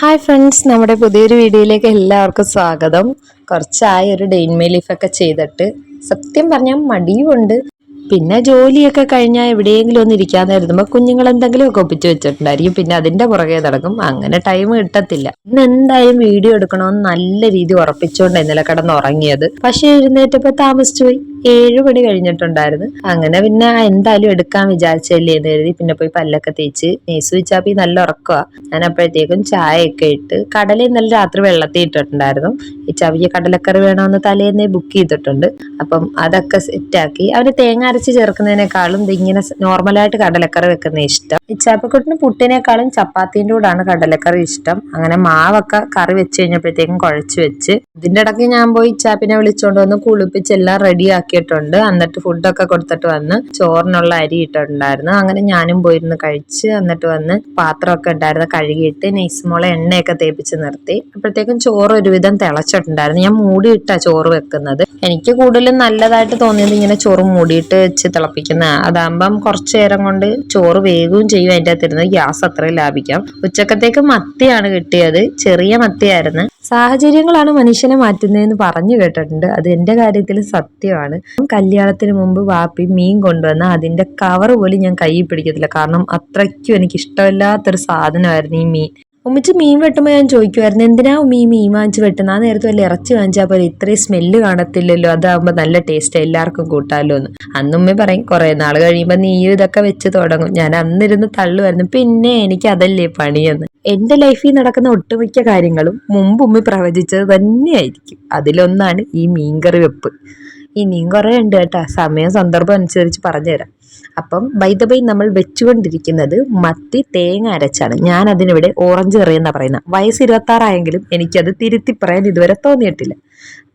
Hi friends നമ്മുടെ പുതിയൊരു വീഡിയോയിലേക്ക് എല്ലാവർക്കും സ്വാഗതം. കുറച്ചായ ഒരു ഡെയിൻ ലീഫൊക്കെ ചെയ്തിട്ട്. സത്യം പറഞ്ഞാൽ മടിയുമുണ്ട്. പിന്നെ ജോലിയൊക്കെ കഴിഞ്ഞാൽ എവിടെയെങ്കിലും ഒന്ന് ഇരിക്കാൻ നേരുമ്പോൾ കുഞ്ഞുങ്ങൾ എന്തെങ്കിലുമൊക്കെ ഒപ്പിച്ച് വെച്ചിട്ടുണ്ടായിരിക്കും. പിന്നെ അതിന്റെ പുറകെ നടക്കും. അങ്ങനെ ടൈം കിട്ടത്തില്ല. ഇന്ന് എന്തായാലും വീഡിയോ എടുക്കണമെന്ന് നല്ല രീതി ഉറപ്പിച്ചുകൊണ്ട് ഇന്നലെ കിടന്ന് ഉറങ്ങിയത്. പക്ഷേ എഴുന്നേറ്റപ്പോൾ താമസിച്ചു പോയി. ഏഴു മണി കഴിഞ്ഞിട്ടുണ്ടായിരുന്നു. അങ്ങനെ പിന്നെ എന്തായാലും എടുക്കാൻ വിചാരിച്ചല്ലേ എന്ന് കരുതി. പിന്നെ പോയി പല്ലൊക്കെ തേച്ച് നെയ്സ് വെച്ചാപ്പി നല്ല ഉറക്കുക ഞാൻ അപ്പോഴത്തേക്കും ചായയൊക്കെ ഇട്ട് കടല നല്ല രാത്രി വെള്ളത്തിൽ ഇട്ടിട്ടുണ്ടായിരുന്നു. ഈ ചവിയ കടലക്കറി വേണമെന്ന് തലേന്നേ ബുക്ക് ചെയ്തിട്ടുണ്ട്. അപ്പം അതൊക്കെ സെറ്റാക്കി അവന് തേങ്ങ അരച്ച് ചേർക്കുന്നതിനേക്കാളും ഇങ്ങനെ നോർമലായിട്ട് കടലക്കറി വെക്കുന്ന ഇഷ്ടം. ഇച്ചാപ്പക്കുട്ടിന് പുട്ടിനേക്കാളും ചപ്പാത്തിന്റെ കൂടാണ് കടലക്കറി ഇഷ്ടം. അങ്ങനെ മാവൊക്കെ കറി വെച്ച് കഴിഞ്ഞപ്പോഴത്തേക്കും കുഴച്ച് വെച്ച് ഇതിന്റെ ഇടയ്ക്ക് ഞാൻ പോയി ഇച്ചാപ്പിനെ വിളിച്ചുകൊണ്ട് വന്ന് കുളിപ്പിച്ച് എല്ലാം റെഡി ആക്കിയിട്ടുണ്ട്. എന്നിട്ട് ഫുഡൊക്കെ കൊടുത്തിട്ട് വന്ന് ചോറിനുള്ള അരി ഇട്ടിട്ടുണ്ടായിരുന്നു. അങ്ങനെ ഞാനും പോയിരുന്ന് കഴിച്ച് എന്നിട്ട് വന്ന് പാത്രമൊക്കെ ഉണ്ടായിരുന്നു. കഴുകിയിട്ട് നെയ്സ്മോളെ എണ്ണയൊക്കെ തേപ്പിച്ച് നിർത്തി. അപ്പോഴത്തേക്കും ചോറ് ഒരുവിധം തിളച്ചിട്ടുണ്ടായിരുന്നു. ഞാൻ മൂടിയിട്ടാ ചോറ് വെക്കുന്നത്. എനിക്ക് കൂടുതലും നല്ലതായിട്ട് തോന്നിയത് ഇങ്ങനെ ചോറ് മൂടിയിട്ട് വെച്ച് തിളപ്പിക്കുന്ന അതാകുമ്പം കുറച്ചു നേരം കൊണ്ട് ചോറ് വേഗവും ചെയ്യും അതിന്റെ അകത്തിരുന്ന് ഗ്യാസ് അത്രയും ലാഭിക്കാം. ഉച്ചക്കത്തേക്ക് മത്തിയാണ് കിട്ടിയത്. ചെറിയ മത്തിയായിരുന്നു. സാഹചര്യങ്ങളാണ് മനുഷ്യനെ മാറ്റുന്നതെന്ന് പറഞ്ഞു കേട്ടിട്ടുണ്ട്. അത് എന്റെ കാര്യത്തിൽ സത്യമാണ്. കല്യാണത്തിന് മുമ്പ് വാപ്പി മീൻ കൊണ്ടുവന്ന അതിന്റെ കവർ പോലും ഞാൻ കയ്യിൽ പിടിക്കത്തില്ല. കാരണം അത്രയ്ക്കും എനിക്ക് ഇഷ്ടമില്ലാത്തൊരു സാധനമായിരുന്നു ഈ മീൻ. ഉമ്മിച്ച് മീൻ വെട്ടുമ്പോൾ ഞാൻ ചോദിക്കുമായിരുന്നു എന്തിനാ ഉമ്മി മീൻ വാങ്ങിച്ച് വെട്ടുന്നത് ആ നേരത്തെ വല്ല ഇറച്ചി വാങ്ങിച്ചാൽ പോലെ ഇത്രയും സ്മെല്ല് കാണത്തില്ലല്ലോ അതാകുമ്പോൾ നല്ല ടേസ്റ്റ് എല്ലാവർക്കും കൂട്ടാമല്ലോ എന്ന്. അന്ന് ഉമ്മ പറയും കുറേ നാൾ കഴിയുമ്പോൾ നീ ഇതൊക്കെ വെച്ച് തുടങ്ങും. ഞാൻ അന്നിരുന്ന് തള്ളുമായിരുന്നു പിന്നെ എനിക്ക് അതല്ലേ പണിയെന്ന്. എന്റെ ലൈഫിൽ നടക്കുന്ന ഒട്ടുമിക്ക കാര്യങ്ങളും മുമ്പ് ഉമ്മി പ്രവചിച്ചത് തന്നെയായിരിക്കും. അതിലൊന്നാണ് ഈ മീൻകറി വെപ്പ്. ഇനിയും കുറേ ഉണ്ട് കേട്ടോ. സമയം സന്ദർഭം അനുസരിച്ച് പറഞ്ഞുതരാം. അപ്പം ബൈ ബൈ നമ്മൾ വെച്ചുകൊണ്ടിരിക്കുന്നത് മത്തി തേങ്ങ അരച്ചാണ്. ഞാൻ അതിനിവിടെ ഓറഞ്ച് കറി എന്നാണ് പറയുന്നത് വയസ്സ് ഇരുപത്താറായെങ്കിലും എനിക്കത് തിരുത്തി പറയാൻ ഇതുവരെ തോന്നിയിട്ടില്ല.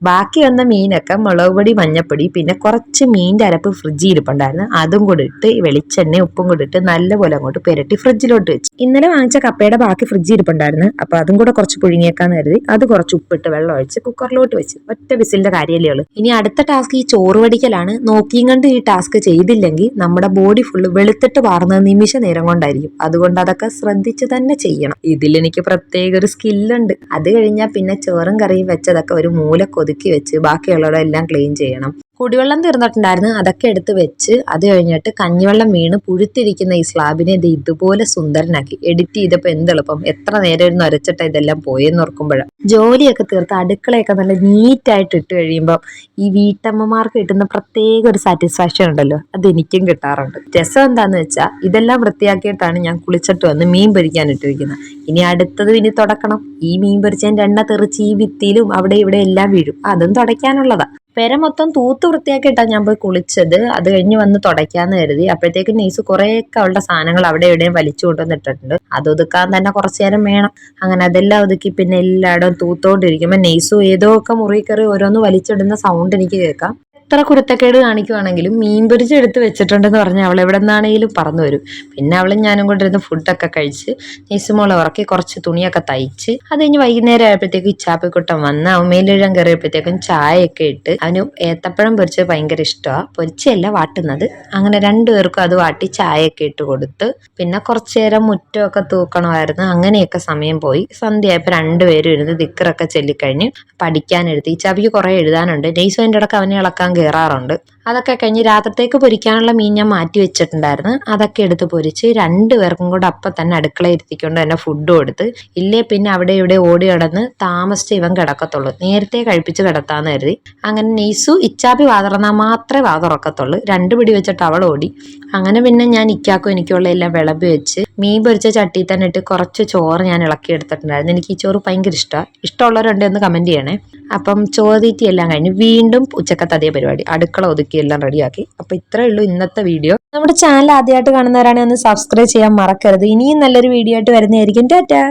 ബാക്കി വന്ന മീനൊക്കെ മുളക് പൊടി മഞ്ഞപ്പൊടി പിന്നെ കുറച്ച് മീന്റെ അരപ്പ് ഫ്രിഡ്ജിൽ ഇരിപ്പുണ്ടായിരുന്നു. അതും കൂടി ഇട്ട് വെളിച്ചെണ്ണ ഉപ്പും കൂടി ഇട്ട് നല്ലപോലെ അങ്ങോട്ട് പുരട്ടി ഫ്രിഡ്ജിലോട്ട് വെച്ചു. ഇന്നലെ വാങ്ങിച്ച കപ്പയുടെ ബാക്കി ഫ്രിഡ്ജിൽ ഇരിപ്പുണ്ടായിരുന്നു. അപ്പോൾ അതും കൂടെ കുറച്ച് പുഴുങ്ങിയേക്കാന്ന് കരുതി അത് കുറച്ച് ഉപ്പിട്ട് വെള്ളം ഒഴിച്ച് കുക്കറിലോട്ട് വെച്ച്. ഒറ്റ വിസിലിന്റെ കാര്യമല്ലേ ഉള്ളൂ. ഇനി അടുത്ത ടാസ്ക് ഈ ചോറ് വടിക്കലാണ്. നോക്കിയും കണ്ട് ഈ ടാസ്ക് ചെയ്തില്ലെങ്കിൽ നമ്മുടെ ബോഡി ഫുള്ള് വെളുത്തിട്ട് പാറുന്നത് നിമിഷ നേരം കൊണ്ടായിരിക്കും. അതുകൊണ്ട് അതൊക്കെ ശ്രദ്ധിച്ച് തന്നെ ചെയ്യണം. ഇതിൽ എനിക്ക് പ്രത്യേക ഒരു സ്കില്ലുണ്ട് അത് കഴിഞ്ഞാൽ പിന്നെ ചോറും കറിയും വെച്ചതൊക്കെ ഒരു മൂല കൊതുക്കി വെച്ച് ബാക്കിയുള്ളതെല്ലാം ക്ലീൻ ചെയ്യണം. കുടിവെള്ളം തീർന്നിട്ടുണ്ടായിരുന്നു. അതൊക്കെ എടുത്ത് വെച്ച് അത് കഴിഞ്ഞിട്ട് കഞ്ഞിവെള്ളം വീണ് പുഴുത്തിരിക്കുന്ന ഈ സ്ലാബിനെ ഇത് ഇതുപോലെ സുന്ദരനാക്കി. എഡിറ്റ് ചെയ്തപ്പോൾ എന്തെളുപ്പം? എത്ര നേരം ഇരുന്ന് ഇതെല്ലാം പോയെന്ന് ഓർക്കുമ്പോഴാണ് ജോലിയൊക്കെ തീർത്ത് അടുക്കളയൊക്കെ നല്ല നീറ്റായിട്ട് ഇട്ട് കഴിയുമ്പോൾ ഈ വീട്ടമ്മമാർക്ക് കിട്ടുന്ന പ്രത്യേക ഒരു സാറ്റിസ്ഫാക്ഷൻ ഉണ്ടല്ലോ അത് എനിക്കും കിട്ടാറുണ്ട്. രസം എന്താന്ന് വെച്ചാൽ ഇതെല്ലാം വൃത്തിയാക്കിയിട്ടാണ് ഞാൻ കുളിച്ചിട്ട് വന്ന് മീൻ പൊരിക്കാൻ ഇട്ടിരിക്കുന്നത് ഇനി അടുത്തത് ഇനി തുടക്കണം. ഈ മീൻ പൊരിച്ചതിന്റെ എണ്ണ തെറിച്ച് ഈ ഭിത്തിയിലും അവിടെ ഇവിടെ എല്ലാം വീഴും. അതും തുടയ്ക്കാനുള്ളതാ. പെര മൊത്തം തൂത്ത് വൃത്തിയാക്കിയിട്ടാണ് ഞാൻ പോയി കുളിച്ചത്. അത് കഴിഞ്ഞ് വന്ന് തുടയ്ക്കാന്ന് കരുതി. അപ്പോഴത്തേക്കും നെയ്സ് കുറേയൊക്കെ അവളുടെ സാധനങ്ങൾ അവിടെ എവിടെയും വലിച്ചു കൊണ്ടുവന്നിട്ടുണ്ട്. അത് ഒതുക്കാൻ തന്നെ കുറച്ചു നേരം വേണം. അങ്ങനെ അതെല്ലാം ഒതുക്കി പിന്നെ എല്ലായിടവും തൂത്തോണ്ടിരിക്കുമ്പോൾ നെയ്സും ഏതോ ഒക്കെ മുറി കയറി ഓരോന്ന് വലിച്ചിടുന്ന സൗണ്ട് എനിക്ക് കേൾക്കാം. എത്ര കുരുത്തക്കേട് കാണിക്കുവാണെങ്കിലും മീൻ പൊരിച്ചെടുത്ത് വെച്ചിട്ടുണ്ടെന്ന് പറഞ്ഞാൽ അവൾ എവിടെ നിന്നാണെങ്കിലും പറന്നു വരും. പിന്നെ അവളും ഞാനും കൊണ്ടിരുന്ന് ഫുഡൊക്കെ കഴിച്ച് നെയ്സുമോളെ ഉറക്കി കുറച്ച് തുണിയൊക്കെ തയ്ച്ച് അത് കഴിഞ്ഞ് വൈകുന്നേരം ആയപ്പോഴത്തേക്കും ഇച്ചാപ്പിക്കുട്ടം വന്ന് അവമേലിഴം കയറിയപ്പോഴത്തേക്കും ചായയൊക്കെ ഇട്ട് അവന് ഏത്തപ്പഴം പൊരിച്ചത് ഭയങ്കര ഇഷ്ടമാണ് പൊരിച്ചല്ല വാട്ടുന്നത്. അങ്ങനെ രണ്ടുപേർക്കും അത് വാട്ടി ചായയൊക്കെ ഇട്ട് കൊടുത്ത് പിന്നെ കുറച്ചു നേരം മുറ്റമൊക്കെ തൂക്കണമായിരുന്നു. അങ്ങനെയൊക്കെ സമയം പോയി. സന്ധ്യയായപ്പോൾ രണ്ടുപേരും ഇരുന്ന് ദിക്കറൊക്കെ ചൊല്ലിക്കഴിഞ്ഞ് പഠിക്കാനെഴുതി ഇച്ചാപ്പിക്ക് കുറേ എഴുതാനുണ്ട്. നെയ്സു അതിന്റെ ഇടയ്ക്ക് അവനെ ഇളക്കാൻ കയറാറുണ്ട് അതൊക്കെ കഴിഞ്ഞ് രാത്രിത്തേക്ക് പൊരിക്കാനുള്ള മീൻ ഞാൻ മാറ്റി വെച്ചിട്ടുണ്ടായിരുന്നു. അതൊക്കെ എടുത്ത് പൊരിച്ച് രണ്ടു പേർക്കും കൂടെ അപ്പം തന്നെ അടുക്കള ഇരുത്തിക്കൊണ്ട് തന്നെ ഫുഡ് കൊടുത്ത് ഇല്ലേ പിന്നെ അവിടെ ഇവിടെ ഓടി കിടന്ന് താമസിച്ച് ഇവൻ കിടക്കത്തുള്ളൂ. നേരത്തെ കഴിപ്പിച്ച് കിടത്താന്ന് കരുതി. അങ്ങനെ നെയ്സു ഇച്ചാപ്പി വാതറന്നാൽ മാത്രമേ വാതുറക്കത്തുള്ളൂ. രണ്ട് പിടി വെച്ചിട്ട് അവൾ ഓടി. അങ്ങനെ പിന്നെ ഞാൻ ഇക്കാക്കും എനിക്കുള്ള എല്ലാം വിളമ്പി വെച്ച് മീൻ പൊരിച്ച ചട്ടി തന്നെ ഇട്ട് കുറച്ച് ചോറ് ഞാൻ ഇളക്കി എടുത്തിട്ടുണ്ടായിരുന്നു എനിക്ക് ഈ ചോറ് ഭയങ്കര ഇഷ്ടമാണ് ഇഷ്ടമുള്ളവരുണ്ട് എന്ന് കമന്റ് ചെയ്യണേ. അപ്പം ചോദിറ്റി എല്ലാം കഴിഞ്ഞ് വീണ്ടും ഉച്ചക്കത്തെ അതേ പരിപാടി അടുക്കള ഒതുക്കി എല്ലാം റെഡിയാക്കി. അപ്പോൾ ഇത്രേ ഉള്ളൂ ഇന്നത്തെ വീഡിയോ. നമ്മുടെ ചാനൽ ആദ്യമായിട്ട് കാണുന്നവരാണെങ്കിൽ ഒന്ന് സബ്സ്ക്രൈബ് ചെയ്യാൻ മറക്കരുത്. ഇനിയും നല്ലൊരു വീഡിയോ ആയിട്ട് വരുന്നതായിരിക്കും. ടാറ്റാ!